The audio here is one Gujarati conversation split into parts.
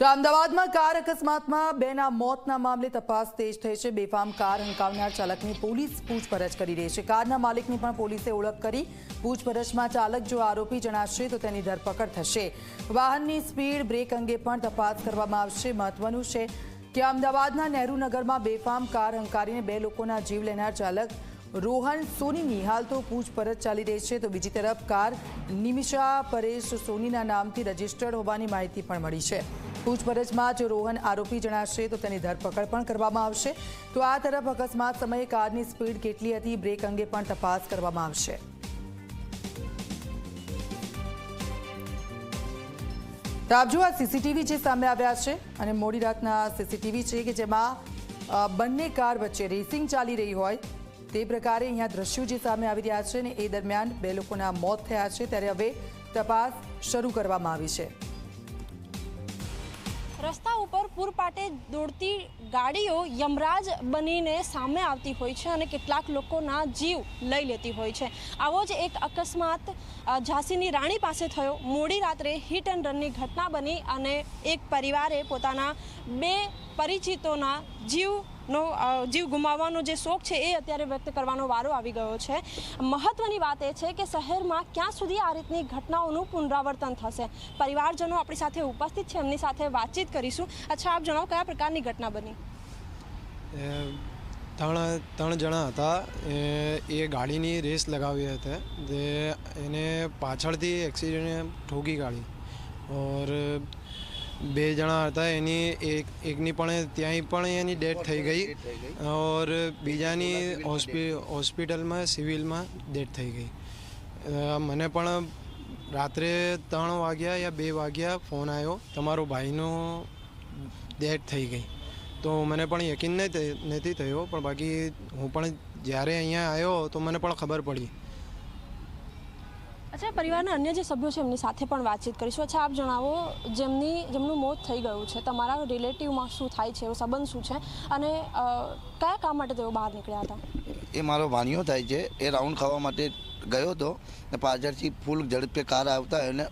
તો અમદાવાદમાં કાર અકસ્માતમાં બેના મોતના મામલે તપાસ તેજ થઈ છે. બેફામ કાર હંકાવનાર ચાલકની પોલીસ પૂછપરછ કરી રહી છે. કારના માલિકની પણ પોલીસે ઓળખ કરી. પૂછપરછમાં ચાલક જો આરોપી જણાશે તો તેની ધરપકડ થશે. વાહનની સ્પીડ બ્રેક અંગે પણ તપાસ કરવામાં આવશે. મહત્વનું છે કે અમદાવાદના નહેરુનગરમાં બેફામ કાર હંકારીને બે લોકોના જીવ લેનાર ચાલક રોહન સોનીની હાલ તો પૂછપરછ ચાલી રહી છે. તો બીજી તરફ કાર નિમિષા પરેશ સોનીના નામથી રજીસ્ટર્ડ હોવાની માહિતી પણ મળી છે. પૂછપરછમાં જો રોહન આરોપી જણાશે તો તેની ધરપકડ પણ કરવામાં આવશે. તો આ તરફ અકસ્માત સમયે કારની સ્પીડ કેટલી હતી, બ્રેક અંગે પણ તપાસ કરવામાં આવશે. તો આ સીસીટીવી જે સામે આવ્યા છે અને મોડી રાતના સીસીટીવી છે કે જેમાં બંને કાર વચ્ચે રેસિંગ ચાલી રહી હોય, તે પ્રકારે અહીંયા દ્રશ્યો જે સામે આવી રહ્યા છે ને એ દરમિયાન બે લોકોના મોત થયા છે. ત્યારે હવે તપાસ શરૂ કરવામાં આવી છે. રસ્તા ઉપર પૂરપાટે દોડતી ગાડીઓ યમરાજ બનીને સામે આવતી હોય છે અને કેટલાક લોકોના જીવ લઈ લેતી હોય છે. આવો જ એક અકસ્માત ઝાંસીની રાણી પાસે થયો. મોડી રાત્રે હિટ એન્ડ રનની ઘટના બની અને એક પરિવારે પોતાના બે પરિચિતોના જીવનો અ, જીવ ગુમાવવાનો જે શોખ છે એ અત્યારે વ્યક્ત કરવાનો વારો આવી ગયો છે. મહત્વની વાત એ છે કે શહેરમાં ક્યાં સુધી આ રીતની ઘટનાઓનું પુનરાવર્તન થશે? પરિવારજનો આપણી સાથે ઉપસ્થિત છે એમની સાથે વાતચીત કરીશું. અચ્છા આપ જણાવો કયા પ્રકારની ઘટના બની? ત્રણ ત્રણ જણા હતા. એ ગાડીની રેસ લગાવી હતી. જે એને પાછળથી એક્સિડન્ટ ઠોકી ગાડી ઓર બે જણા હતા, એની એક, એકની પણ ત્યાંય પણ એની ડેથ થઈ ગઈ ઓર બીજાની હોસ્પિટલમાં સિવિલમાં ડેથ થઈ ગઈ. મને પણ રાત્રે ત્રણ વાગ્યા યા બે વાગ્યા ફોન આવ્યો તમારો ભાઈનો ડેથ થઈ ગઈ. તો મને પણ યકીન નથી થયો પણ બાકી હું પણ જ્યારે અહીંયા આવ્યો તો મને પણ ખબર પડી. અચ્છા, પરિવારના અન્ય જે સભ્યો છે, એમની સાથે પણ વાતચીત કરીશું. અચ્છા, આપ જણાવો, જેમની, જેમનું મોત થઈ ગયું છે, તમારા રિલેટિવમાં શું થાય છે, એવો સંબંધ શું છે? અને કયા કામ માટે તેઓ બહાર નીકળ્યા હતા? એ મારો વાણિયો થાય છે. એ રાઉન્ડ ખાવા માટે ગયો હતો ને પાછળથી ફૂલ ઝડપે કાર આવતા એને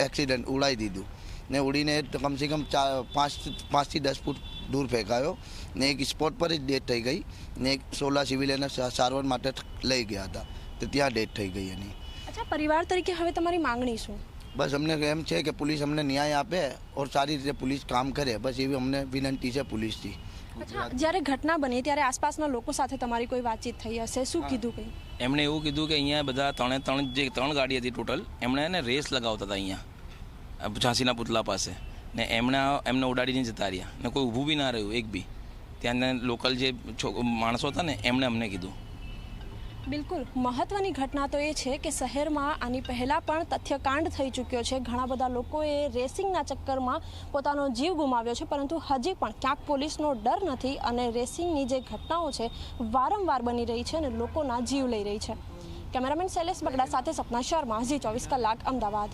એક્સિડન્ટ ઉડાવી દીધું. ને ઉડીને કમસે કમ ચાર, પાંચ, પાંચથી દસ ફૂટ દૂર ફેંકાયો. ને એક સ્પોટ પર જ ડેથ થઈ ગઈ. ને એક સોલા સિવિલ એને સારવાર માટે લઈ ગયા હતા. તો ત્યાં ડેથ થઈ ગઈ એની. અચ્છા પરિવાર તરીકે હવે તમારી માંગણી શું? બસ અમને એમ છે કે પોલીસ અમને ન્યાય આપે ઓર સારી રીતે પોલીસ કામ કરે. બસ એવી અમને વિનંતી છે પોલીસથી. જ્યારે ઘટના બની ત્યારે આસપાસના લોકો સાથે તમારી કોઈ વાતચીત થઈ હશે? શું કીધું કંઈ? એમણે એવું કીધું કે અહીંયા બધા ત્રણે ત્રણ જે ત્રણ ગાડી હતી ટોટલ એમણે એને રેસ લગાવતા હતા અહીંયા ઝાંસીના પુતલા પાસે. ને એમણે એમને ઉડાડીને જતા રહ્યા. ને કોઈ ઊભું બી ના રહ્યું એક બી. ત્યાંના લોકલ જે માણસો હતા ને એમણે અમને કીધું. બિલકુલ. મહત્વની ઘટના તો એ છે કે શહેરમાં આની પહેલાં પણ તથ્યકાંડ થઈ ચૂક્યો છે. ઘણા બધા લોકોએ રેસિંગના ચક્કરમાં પોતાનો જીવ ગુમાવ્યો છે, પરંતુ હજી પણ ક્યાંક પોલીસનો ડર નથી અને રેસિંગની જે ઘટનાઓ છે વારંવાર બની રહી છે અને લોકોના જીવ લઈ રહી છે. કેમેરામેન શૈલેષ બગડા સાથે સપના શર્મા, ઝી ચોવીસ કલાક, અમદાવાદ.